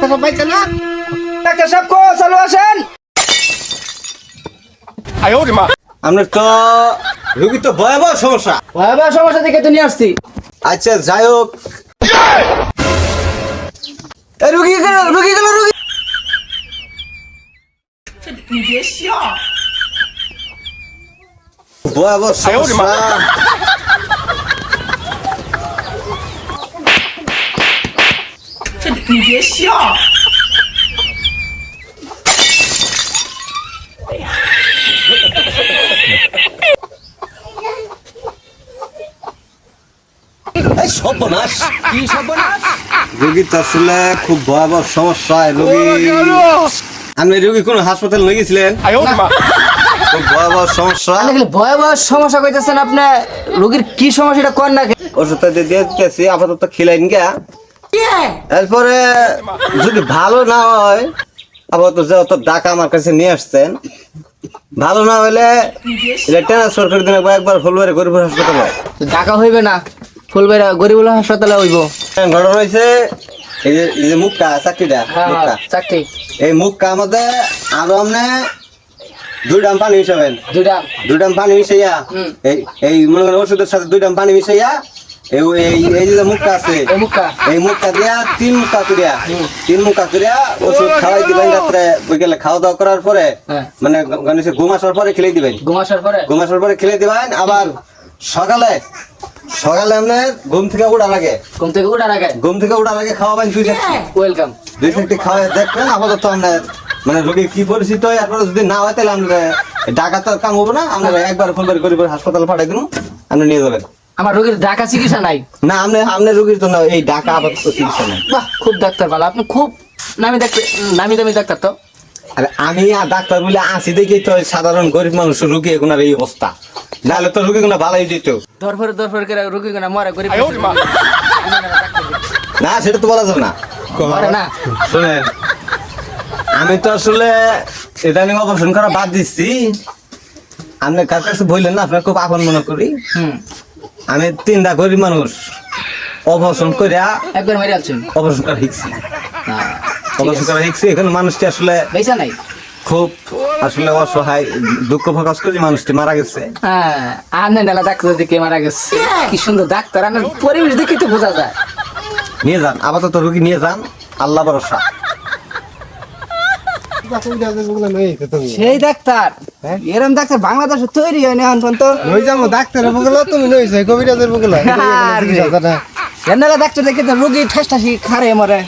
Doctor সাহেব পাইছে না? ডাক্তার সাহেব কো চালু আসেন। আপনার তো রুগী তো ভয়াবহ সমস্যা। ভয়াবহ সমস্যা থেকে তো নিয়ে আসছি। আচ্ছা যাই হোক। রুগী গেল রুগী গেল রুগী। ভয়াবহ সমস্যা। এই সর্বনাশ কি সর্বনাশ? রুগী তো আসলে খুব ভয়াবহ সমস্যা রুগী আপনি রুগী কোন হাসপাতাল নিয়ে গেছিলেন? খুব ভয়াবহ সমস্যা। দেখলে ভয়াবহ সমস্যা কইতেছেন আপনি রুগীর কি সমস্যাটা কোন না দিয়ে আপাতত খিলাইন গা এরপরে যদি ভালো না হয় আপাতত যে অত টাকা আমার কাছে নিয়ে আসছেন ভালো না হলে এটা ট্রান্সফার করে দিন একবার ফুলবাড়ি গরিব হাসপাতালে। টাকা হইবে না ফুলবেড়া গরিবুল হাসপাতালে হইব। ঘটনা হয়েছে এই যে এই যে মুখটা চাকরিটা মুখটা। চাকরি এই মুখটা আমাদের আরও আমনে দুই ডাম পানি মিশাবেন। দুইটা দুই ডাম পানি মিশাইয়া এই এই মনে করেন ওষুধের সাথে দুই ডাম পানি মিশাইয়া এই যে আছে দিয়া তিন করিয়া তিন করিয়া ওষুধ খাওয়াই দিবেন রাত্রে বিকেলে খাওয়া দাওয়া করার পরে হ্যাঁ। মানে গণেশের ঘুম আসার পরে খেলে দিবেন। ঘুমাসার পরে? ঘুম আসার পরে খেলে দিবেন আবার সকালে সকালে আপনার ঘুম থেকে উঠা লাগে ঘুম থেকে উঠার আগে? ঘুম থেকে উঠার আগে খাওয়াবেন দুই ওয়েলকাম দুই চারটি খাওয়াই দেখবেন আপাতত আপনার মানে রোগীর কি পরিচিত হয় এরপরে যদি না হয় তাহলে আমরা টাকা তো কাম হব না আমরা একবার ফোন করে করে হাসপাতাল পাঠাই দিন আপনি নিয়ে যাবেন। আমার রোগীর ঢাকা চিকিৎসা নাই। না আপনি আপনি রোগীর তো না এই টাকা আপাতত চিকিৎসা নাই। বাহ খুব ডাক্তার ভালো। আপনি খুব নামি ডাক্তার নামি দামি ডাক্তার তো। আরে আমি আর ডাক্তার বলে আসি দেখি তো সাধারণ গরিব মানুষ রুগী এগুনার এই অবস্থা। নাহলে তো রুগী গুলো ভালোই দিত। দরফরে দরফরে করে রোগী না মরে গরিব না সেটা তো বলা যাবে না। মরে না। শুনেন আমি তো আসলে ইদানিং অপারেশন করা বাদ দিচ্ছি। আপনি কার কাছে বললেন না আপনার খুব আপন মনে করি। হুম। আমি তিনটা গরিব মানুষ। অপারেশন করিয়া একবার মেরে আছেন অপারেশন করা শিখছি। অপারেশন করা শিখছি। এখন মানুষটি আসলে বেসা নাই? খুব আসলে অসহায় দুঃখ প্রকাশ করি মানুষটি মারা গেছে। হ্যাঁ আনেন ডালা ডাক্তার দিকে মারা গেছে। কি সুন্দর ডাক্তার আপনার পরিবেশ দেখে তো বোঝা যায়। নিয়ে যান আপাতত রুগী নিয়ে যান। আল্লাহ ভরসা কবিরাজের বগুলা নই তো তুমি সেই ডাক্তার? এরম ডাক্তার বাংলাদেশে তৈরি হয় না এখন তো নই যাব ডাক্তারের বগুলা তুমি নই যাই কবিরাজের বগুলা। এনারা ডাক্তার দেখে রুগী রোগী ঠাস ঠাসি খারে মরে।